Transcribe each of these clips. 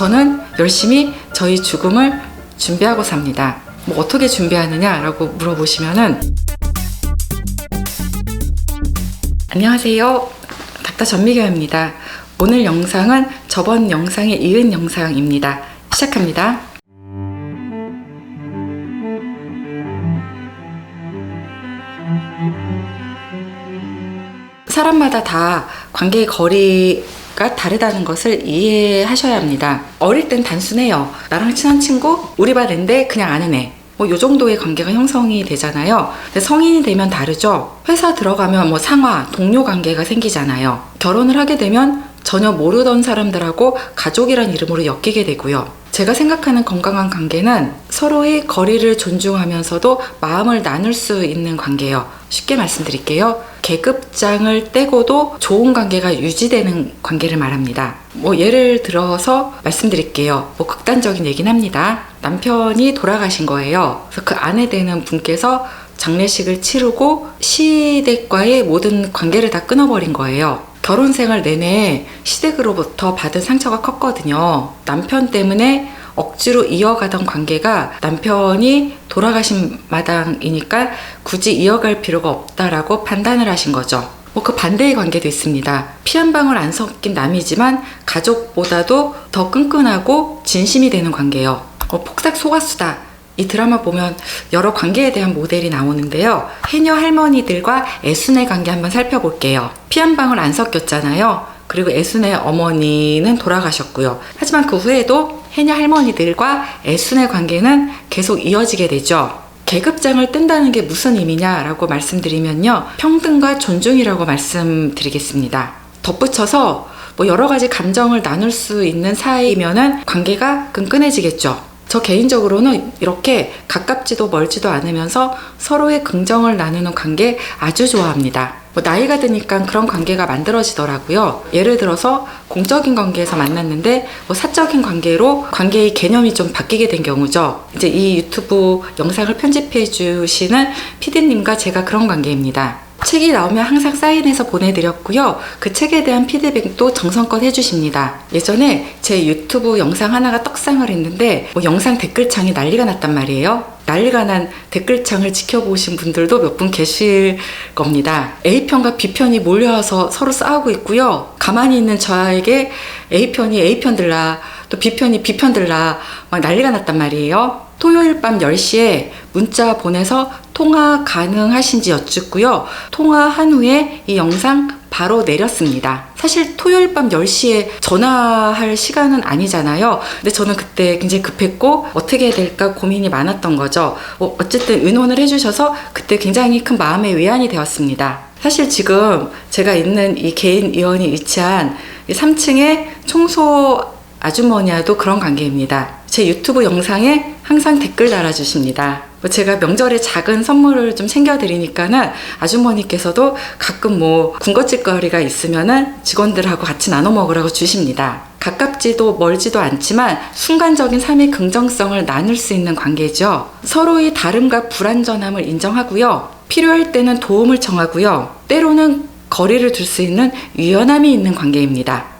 저는 열심히 저희 죽음을 준비하고 삽니다. 뭐 어떻게 준비하느냐라고 물어보시면은 안녕하세요. 닥터 전미경입니다. 오늘 영상은 저번 영상에 이은 영상입니다. 시작합니다. 사람마다 다 관계의 거리 가 다르다는 것을 이해하셔야 합니다. 어릴 땐 단순해요. 나랑 친한 친구, 우리 반 앤데 그냥 아는 애. 뭐요 정도의 관계가 형성이 되잖아요. 근데 성인이 되면 다르죠. 회사 들어가면 뭐 상하, 동료 관계가 생기잖아요. 결혼을 하게 되면 전혀 모르던 사람들하고 가족이란 이름으로 엮이게 되고요. 제가 생각하는 건강한 관계는 서로의 거리를 존중하면서도 마음을 나눌 수 있는 관계예요. 쉽게 말씀드릴게요. 계급장을 떼고도 좋은 관계가 유지되는 관계를 말합니다. 뭐 예를 들어서 말씀드릴게요. 뭐 극단적인 얘긴 합니다. 남편이 돌아가신 거예요. 그래서 그 아내 되는 분께서 장례식을 치르고 시댁과의 모든 관계를 다 끊어버린 거예요. 결혼 생활 내내 시댁으로부터 받은 상처가 컸거든요. 남편 때문에 억지로 이어가던 관계가 남편이 돌아가신 마당이니까 굳이 이어갈 필요가 없다라고 판단을 하신 거죠. 뭐 그 반대의 관계도 있습니다. 피 한 방울 안 섞인 남이지만 가족보다도 더 끈끈하고 진심이 되는 관계예요. 어, 폭삭 속았수다. 이 드라마 보면 여러 관계에 대한 모델이 나오는데요. 해녀 할머니들과 애순의 관계 한번 살펴볼게요. 피 한 방울 안 섞였잖아요. 그리고 애순의 어머니는 돌아가셨고요. 하지만 그 후에도 해녀 할머니들과 애순의 관계는 계속 이어지게 되죠. 계급장을 뜬다는 게 무슨 의미냐라고 말씀드리면요. 평등과 존중이라고 말씀드리겠습니다. 덧붙여서 뭐 여러 가지 감정을 나눌 수 있는 사이면은 관계가 끈끈해지겠죠. 저 개인적으로는 이렇게 가깝지도 멀지도 않으면서 서로의 긍정을 나누는 관계 아주 좋아합니다. 뭐 나이가 드니까 그런 관계가 만들어지더라고요. 예를 들어서 공적인 관계에서 만났는데 뭐 사적인 관계로 관계의 개념이 좀 바뀌게 된 경우죠. 이제 이 유튜브 영상을 편집해 주시는 피디님과 제가 그런 관계입니다. 책이 나오면 항상 사인해서 보내드렸고요. 그 책에 대한 피드백도 정성껏 해주십니다. 예전에 제 유튜브 영상 하나가 떡상을 했는데 뭐 영상 댓글창이 난리가 났단 말이에요. 난리가 난 댓글창을 지켜보신 분들도 몇 분 계실 겁니다. A편과 B편이 몰려와서 서로 싸우고 있고요. 가만히 있는 저에게 A편이 A편 들라, 또 B편이 B편 들라, 막 난리가 났단 말이에요. 토요일 밤 10시에 문자 보내서 통화 가능하신지 여쭙고요. 통화한 후에 이 영상 바로 내렸습니다. 사실 토요일 밤 10시에 전화할 시간은 아니잖아요. 근데 저는 그때 굉장히 급했고 어떻게 해야 될까 고민이 많았던 거죠. 어, 어쨌든 의논을 해주셔서 그때 굉장히 큰 마음의 위안이 되었습니다. 사실 지금 제가 있는 이 개인 의원이 위치한 3층에 청소 아주머니와도 그런 관계입니다. 제 유튜브 영상에 항상 댓글 달아주십니다. 뭐 제가 명절에 작은 선물을 좀 챙겨드리니까는 아주머니께서도 가끔 뭐 군것질거리가 있으면은 직원들하고 같이 나눠 먹으라고 주십니다. 가깝지도 멀지도 않지만 순간적인 삶의 긍정성을 나눌 수 있는 관계죠. 서로의 다름과 불완전함을 인정하고요. 필요할 때는 도움을 청하고요. 때로는 거리를 둘 수 있는 유연함이 있는 관계입니다.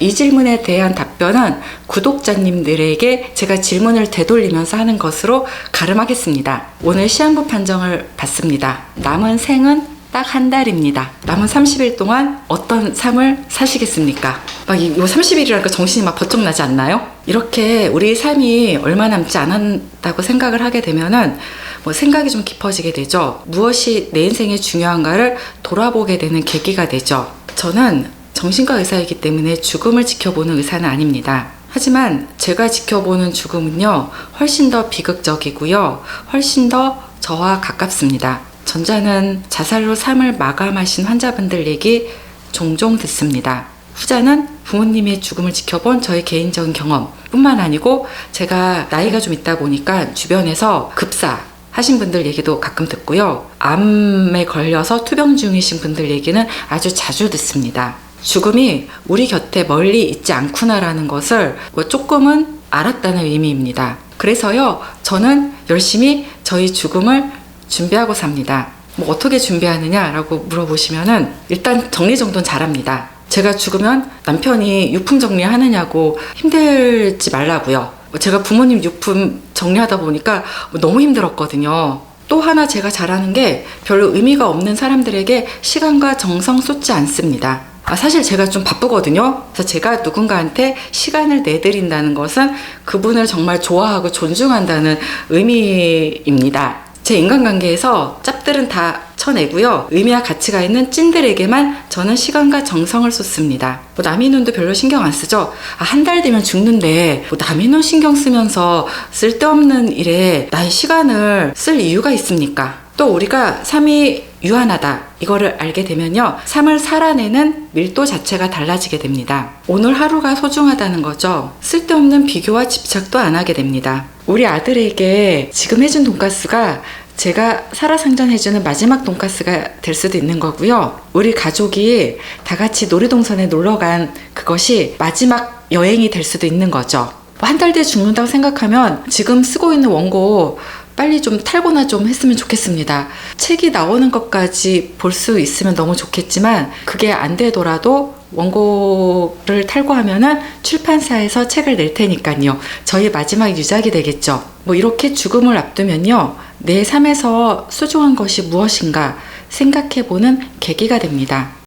이 질문에 대한 답변은 구독자님들에게 제가 질문을 되돌리면서 하는 것으로 가름하겠습니다. 오늘 시한부 판정을 받습니다. 남은 생은 딱한 달입니다. 남은 30일 동안 어떤 삶을 사시겠습니까? 막 이 30일이라니까 정신이 막 번쩍 나지 않나요? 이렇게 우리 삶이 얼마 남지 않았다고 생각을 하게 되면은 뭐 생각이 좀 깊어지게 되죠. 무엇이 내 인생에 중요한가를 돌아보게 되는 계기가 되죠. 저는 정신과 의사이기 때문에 죽음을 지켜보는 의사는 아닙니다. 하지만 제가 지켜보는 죽음은요, 훨씬 더 비극적이고요, 훨씬 더 저와 가깝습니다. 전자는 자살로 삶을 마감하신 환자분들 얘기 종종 듣습니다. 후자는 부모님의 죽음을 지켜본 저의 개인적인 경험 뿐만 아니고 제가 나이가 좀 있다 보니까 주변에서 급사, 하신 분들 얘기도 가끔 듣고요. 암에 걸려서 투병 중이신 분들 얘기는 아주 자주 듣습니다. 죽음이 우리 곁에 멀리 있지 않구나라는 것을 뭐 조금은 알았다는 의미입니다. 그래서요, 저는 열심히 저희 죽음을 준비하고 삽니다. 뭐 어떻게 준비하느냐라고 물어보시면은 일단 정리정돈 잘합니다. 제가 죽으면 남편이 유품 정리하느냐고 힘들지 말라고요. 제가 부모님 유품 정리하다 보니까 너무 힘들었거든요. 또 하나 제가 잘하는 게 별로 의미가 없는 사람들에게 시간과 정성 쏟지 않습니다. 아, 사실 제가 좀 바쁘거든요. 그래서 제가 누군가한테 시간을 내드린다는 것은 그분을 정말 좋아하고 존중한다는 의미입니다. 제 인간관계에서 짭들은 다 쳐내고요. 의미와 가치가 있는 찐들에게만 저는 시간과 정성을 쏟습니다. 뭐 남의 눈도 별로 신경 안 쓰죠. 아, 한달 뒤면 죽는데 뭐 남의 눈 신경 쓰면서 쓸데없는 일에 나의 시간을 쓸 이유가 있습니까? 또 우리가 삶이 유한하다 이거를 알게 되면요 삶을 살아내는 밀도 자체가 달라지게 됩니다 오늘 하루가 소중하다는 거죠 쓸데없는 비교와 집착도 안 하게 됩니다 우리 아들에게 지금 해준 돈가스가 제가 살아상전해주는 마지막 돈가스가 될 수도 있는 거고요. 우리 가족이 다 같이 놀이동산에 놀러 간 그것이 마지막 여행이 될 수도 있는 거죠. 한 달 뒤에 죽는다고 생각하면 지금 쓰고 있는 원고 빨리 좀 탈고나 좀 했으면 좋겠습니다. 책이 나오는 것까지 볼 수 있으면 너무 좋겠지만 그게 안 되더라도 원고를 탈고하면은 출판사에서 책을 낼 테니까요. 저희 마지막 유작이 되겠죠. 뭐 이렇게 죽음을 앞두면요. 내 삶에서 소중한 것이 무엇인가 생각해 보는 계기가 됩니다.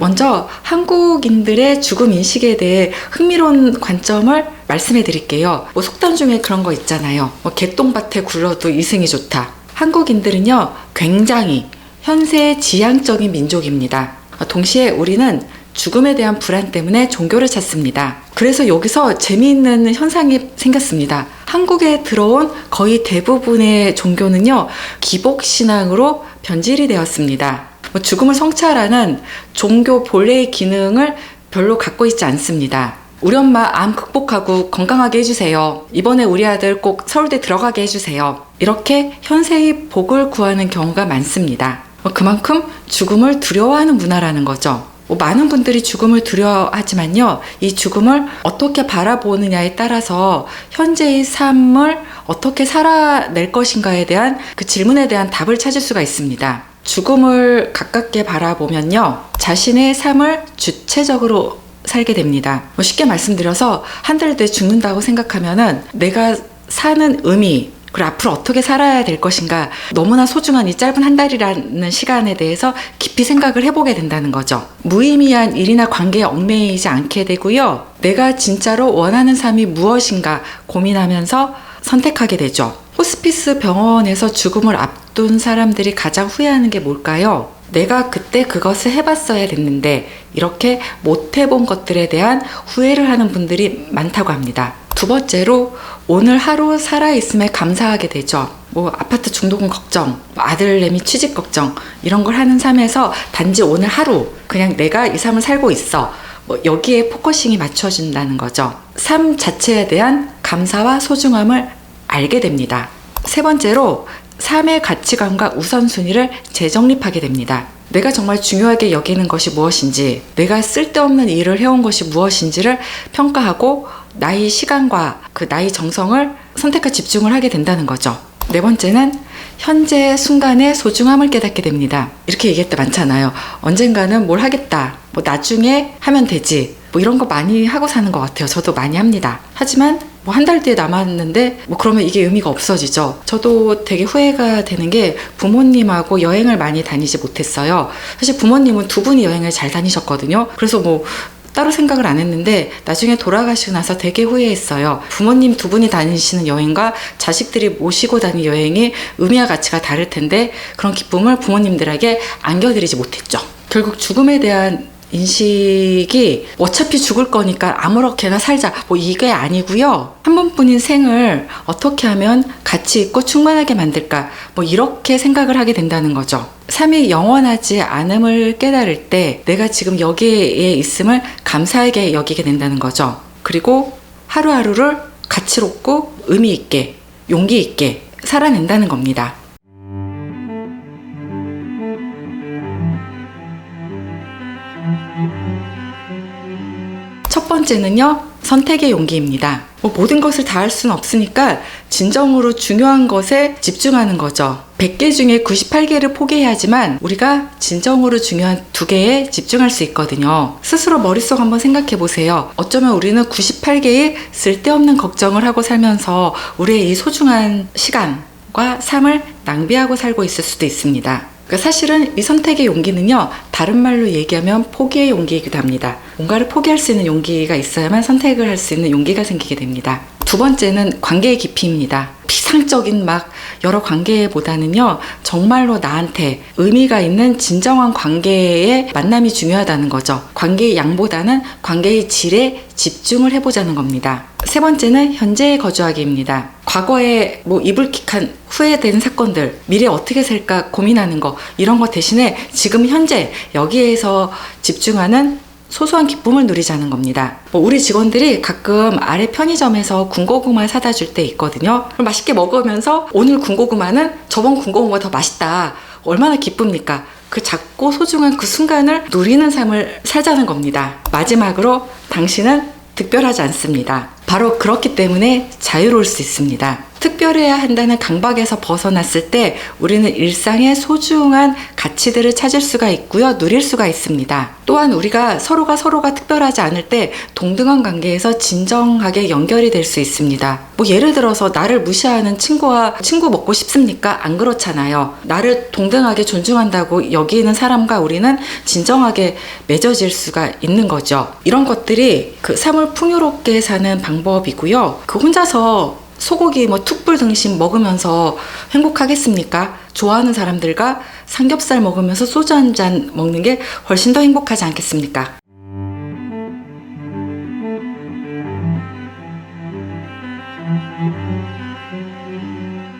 먼저 한국인들의 죽음 인식에 대해 흥미로운 관점을 말씀해 드릴게요. 뭐 속담 중에 그런 거 있잖아요. 뭐 개똥밭에 굴러도 이승이 좋다. 한국인들은요, 굉장히 현세 지향적인 민족입니다. 동시에 우리는 죽음에 대한 불안 때문에 종교를 찾습니다. 그래서 여기서 재미있는 현상이 생겼습니다. 한국에 들어온 거의 대부분의 종교는요, 기복신앙으로 변질이 되었습니다. 뭐 죽음을 성찰하는 종교 본래의 기능을 별로 갖고 있지 않습니다. 우리 엄마 암 극복하고 건강하게 해주세요. 이번에 우리 아들 꼭 서울대 들어가게 해주세요. 이렇게 현세의 복을 구하는 경우가 많습니다. 뭐 그만큼 죽음을 두려워하는 문화라는 거죠. 뭐 많은 분들이 죽음을 두려워하지만요, 이 죽음을 어떻게 바라보느냐에 따라서 현재의 삶을 어떻게 살아낼 것인가에 대한 그 질문에 대한 답을 찾을 수가 있습니다. 죽음을 가깝게 바라보면요, 자신의 삶을 주체적으로 살게 됩니다. 뭐 쉽게 말씀드려서 한 달 뒤에 죽는다고 생각하면은 내가 사는 의미, 그리고 앞으로 어떻게 살아야 될 것인가 너무나 소중한 이 짧은 한 달이라는 시간에 대해서 깊이 생각을 해보게 된다는 거죠. 무의미한 일이나 관계에 얽매이지 않게 되고요. 내가 진짜로 원하는 삶이 무엇인가 고민하면서 선택하게 되죠. 호스피스 병원에서 죽음을 앞둔 사람들이 가장 후회하는 게 뭘까요? 내가 그때 그것을 해봤어야 됐는데 이렇게 못 해본 것들에 대한 후회를 하는 분들이 많다고 합니다. 두 번째로 오늘 하루 살아있음에 감사하게 되죠. 뭐 아파트 중독은 걱정, 뭐 아들내미 취직 걱정 이런 걸 하는 삶에서 단지 오늘 하루 그냥 내가 이 삶을 살고 있어. 뭐 여기에 포커싱이 맞춰진다는 거죠. 삶 자체에 대한 감사와 소중함을 알게 됩니다. 세 번째로 삶의 가치관과 우선순위를 재정립하게 됩니다. 내가 정말 중요하게 여기는 것이 무엇인지, 내가 쓸데없는 일을 해온 것이 무엇인지를 평가하고 나의 시간과 그 나의 정성을 선택과 집중을 하게 된다는 거죠. 네 번째는 현재 순간의 소중함을 깨닫게 됩니다. 이렇게 얘기할 때 많잖아요. 언젠가는 뭘 하겠다. 뭐 나중에 하면 되지. 뭐 이런 거 많이 하고 사는 것 같아요. 저도 많이 합니다. 하지만 뭐 한 달 뒤에 남았는데 뭐 그러면 이게 의미가 없어지죠. 저도 되게 후회가 되는 게 부모님하고 여행을 많이 다니지 못했어요. 사실 부모님은 두 분이 여행을 잘 다니셨거든요. 그래서 뭐 따로 생각을 안 했는데 나중에 돌아가시고 나서 되게 후회했어요. 부모님 두 분이 다니시는 여행과 자식들이 모시고 다니는 여행이 의미와 가치가 다를 텐데 그런 기쁨을 부모님들에게 안겨드리지 못했죠. 결국 죽음에 대한 인식이 어차피 죽을 거니까 아무렇게나 살자. 뭐 이게 아니고요. 한 번뿐인 생을 어떻게 하면 가치 있고 충만하게 만들까? 뭐 이렇게 생각을 하게 된다는 거죠. 삶이 영원하지 않음을 깨달을 때 내가 지금 여기에 있음을 감사하게 여기게 된다는 거죠. 그리고 하루하루를 가치롭고 의미 있게 용기 있게 살아낸다는 겁니다 첫 번째는요, 선택의 용기입니다. 뭐 모든 것을 다 할 수는 없으니까 진정으로 중요한 것에 집중하는 거죠. 100개 중에 98개를 포기해야지만 우리가 진정으로 중요한 두 개에 집중할 수 있거든요. 스스로 머릿속 한번 생각해 보세요. 어쩌면 우리는 98개의 쓸데없는 걱정을 하고 살면서 우리의 이 소중한 시간과 삶을 낭비하고 살고 있을 수도 있습니다. 그러니까 사실은 이 선택의 용기는요, 다른 말로 얘기하면 포기의 용기이기도 합니다. 뭔가를 포기할 수 있는 용기가 있어야만 선택을 할 수 있는 용기가 생기게 됩니다. 두 번째는 관계의 깊이입니다. 피상적인 막 여러 관계보다는요, 정말로 나한테 의미가 있는 진정한 관계의 만남이 중요하다는 거죠. 관계의 양보다는 관계의 질에 집중을 해보자는 겁니다. 세 번째는 현재에 거주하기입니다. 과거에 뭐 이불킥한 후회되는 사건들, 미래 어떻게 살까 고민하는 거, 이런 거 대신에 지금 현재 여기에서 집중하는 소소한 기쁨을 누리자는 겁니다. 뭐 우리 직원들이 가끔 아래 편의점에서 군고구마 사다 줄 때 있거든요. 맛있게 먹으면서 오늘 군고구마는 저번 군고구마가 더 맛있다. 얼마나 기쁩니까? 그 작고 소중한 그 순간을 누리는 삶을 살자는 겁니다. 마지막으로 당신은 특별하지 않습니다. 바로 그렇기 때문에 자유로울 수 있습니다. 특별해야 한다는 강박에서 벗어났을 때 우리는 일상의 소중한 가치들을 찾을 수가 있고요. 누릴 수가 있습니다. 또한 우리가 서로가 서로가 특별하지 않을 때 동등한 관계에서 진정하게 연결이 될 수 있습니다. 뭐 예를 들어서 나를 무시하는 친구와 친구 먹고 싶습니까? 안 그렇잖아요. 나를 동등하게 존중한다고 여기는 사람과 우리는 진정하게 맺어질 수가 있는 거죠. 이런 것들이 그 삶을 풍요롭게 사는 방법이고요. 그 혼자서 소고기 뭐 툭불 등심 먹으면서 행복하겠습니까? 좋아하는 사람들과 삼겹살 먹으면서 소주 한 잔 먹는 게 훨씬 더 행복하지 않겠습니까?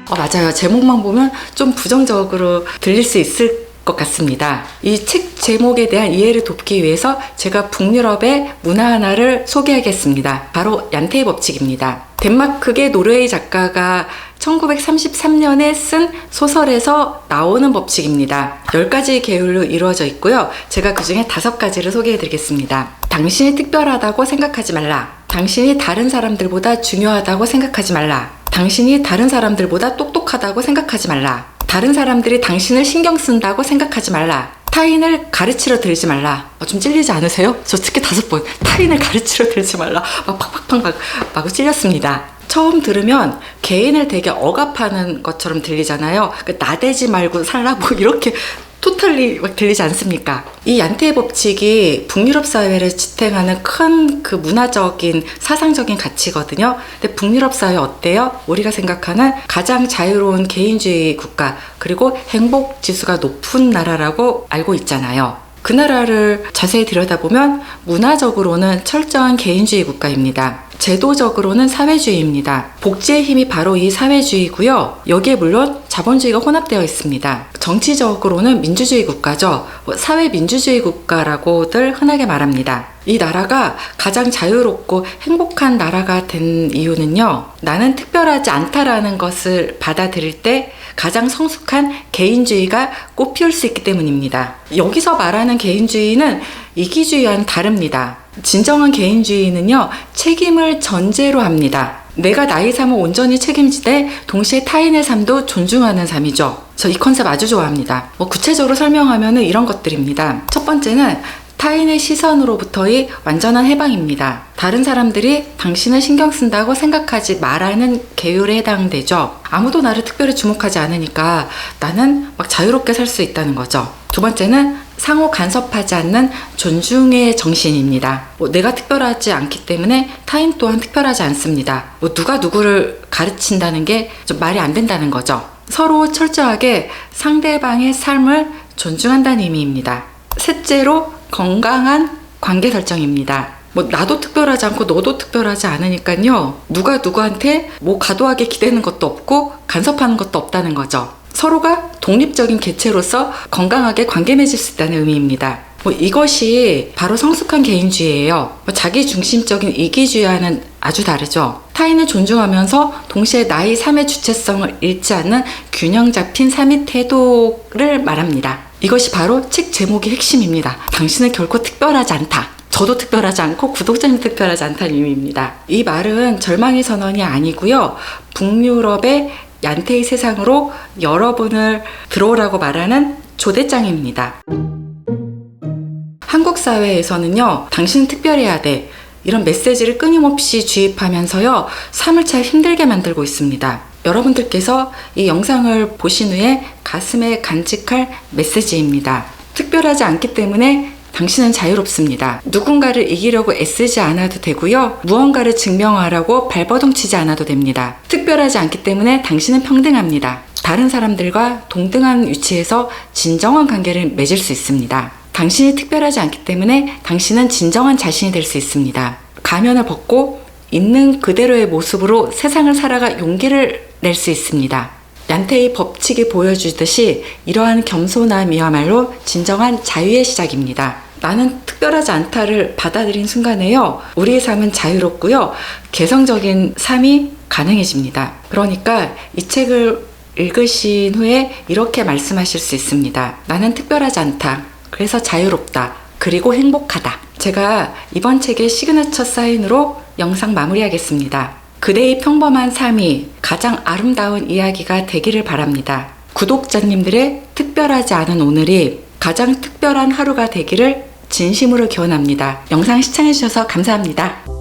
어, 맞아요. 제목만 보면 좀 부정적으로 들릴 수 있을 것 같습니다. 이 책 제목에 대한 이해를 돕기 위해서 제가 북유럽의 문화 하나를 소개하겠습니다. 바로 얀테이 법칙입니다. 덴마크계 노르웨이 작가가 1933년에 쓴 소설에서 나오는 법칙입니다. 10가지 계율로 이루어져 있고요. 제가 그 중에 5가지를 소개해 드리겠습니다. 당신이 특별하다고 생각하지 말라. 당신이 다른 사람들보다 중요하다고 생각하지 말라. 당신이 다른 사람들보다 똑똑하다고 생각하지 말라. 다른 사람들이 당신을 신경 쓴다고 생각하지 말라. 타인을 가르치러 들지 말라. 어, 좀 찔리지 않으세요? 저 특히 다섯 번 타인을 가르치러 들지 말라. 막 팍팍팍 막, 막 찔렸습니다. 처음 들으면 개인을 되게 억압하는 것처럼 들리잖아요. 그 나대지 말고 살라고 이렇게 토탈리 막 들리지 않습니까? 이 얀테의 법칙이 북유럽 사회를 지탱하는 큰 그 문화적인 사상적인 가치거든요. 근데 북유럽 사회 어때요? 우리가 생각하는 가장 자유로운 개인주의 국가 그리고 행복 지수가 높은 나라라고 알고 있잖아요. 그 나라를 자세히 들여다보면 문화적으로는 철저한 개인주의 국가입니다. 제도적으로는 사회주의입니다. 복지의 힘이 바로 이 사회주의고요. 여기에 물론 자본주의가 혼합되어 있습니다. 정치적으로는 민주주의 국가죠. 뭐 사회 민주주의 국가라고들 흔하게 말합니다. 이 나라가 가장 자유롭고 행복한 나라가 된 이유는요. 나는 특별하지 않다라는 것을 받아들일 때 가장 성숙한 개인주의가 꽃피울 수 있기 때문입니다. 여기서 말하는 개인주의는 이기주의와는 다릅니다. 진정한 개인주의는요, 책임을 전제로 합니다. 내가 나의 삶을 온전히 책임지되 동시에 타인의 삶도 존중하는 삶이죠. 저 이 컨셉 아주 좋아합니다. 뭐 구체적으로 설명하면 이런 것들입니다. 첫 번째는 타인의 시선으로부터의 완전한 해방입니다. 다른 사람들이 당신을 신경 쓴다고 생각하지 말라는 계율에 해당되죠. 아무도 나를 특별히 주목하지 않으니까 나는 막 자유롭게 살 수 있다는 거죠. 두 번째는 상호 간섭하지 않는 존중의 정신입니다. 뭐 내가 특별하지 않기 때문에 타인 또한 특별하지 않습니다. 뭐 누가 누구를 가르친다는 게 좀 말이 안 된다는 거죠. 서로 철저하게 상대방의 삶을 존중한다는 의미입니다. 셋째로 건강한 관계 설정입니다. 뭐 나도 특별하지 않고 너도 특별하지 않으니까요. 누가 누구한테 뭐 과도하게 기대는 것도 없고 간섭하는 것도 없다는 거죠. 서로가 독립적인 개체로서 건강하게 관계 맺을 수 있다는 의미입니다. 뭐 이것이 바로 성숙한 개인주의예요. 뭐 자기 중심적인 이기주의와는 아주 다르죠. 타인을 존중하면서 동시에 나의 삶의 주체성을 잃지 않는 균형 잡힌 삶의 태도를 말합니다. 이것이 바로 책 제목의 핵심입니다. 당신은 결코 특별하지 않다. 저도 특별하지 않고 구독자님 특별하지 않다는 의미입니다. 이 말은 절망의 선언이 아니고요. 북유럽의 얀테이 세상으로 여러분을 들어오라고 말하는 조대장입니다. 한국 사회에서는요, 당신은 특별해야 돼. 이런 메시지를 끊임없이 주입하면서요, 삶을 참 힘들게 만들고 있습니다. 여러분들께서 이 영상을 보신 후에 가슴에 간직할 메시지입니다. 특별하지 않기 때문에 당신은 자유롭습니다. 누군가를 이기려고 애쓰지 않아도 되고요. 무언가를 증명하라고 발버둥 치지 않아도 됩니다. 특별하지 않기 때문에 당신은 평등합니다. 다른 사람들과 동등한 위치에서 진정한 관계를 맺을 수 있습니다. 당신이 특별하지 않기 때문에 당신은 진정한 자신이 될 수 있습니다. 가면을 벗고 있는 그대로의 모습으로 세상을 살아가 용기를 낼 수 있습니다. 얀테이 법칙이 보여주듯이 이러한 겸손함이야말로 진정한 자유의 시작입니다. 나는 특별하지 않다를 받아들인 순간에요. 우리의 삶은 자유롭고요. 개성적인 삶이 가능해집니다. 그러니까 이 책을 읽으신 후에 이렇게 말씀하실 수 있습니다. 나는 특별하지 않다. 그래서 자유롭다. 그리고 행복하다. 제가 이번 책의 시그너처 사인으로 영상 마무리하겠습니다. 그대의 평범한 삶이 가장 아름다운 이야기가 되기를 바랍니다. 구독자님들의 특별하지 않은 오늘이 가장 특별한 하루가 되기를 진심으로 기원합니다. 영상 시청해주셔서 감사합니다.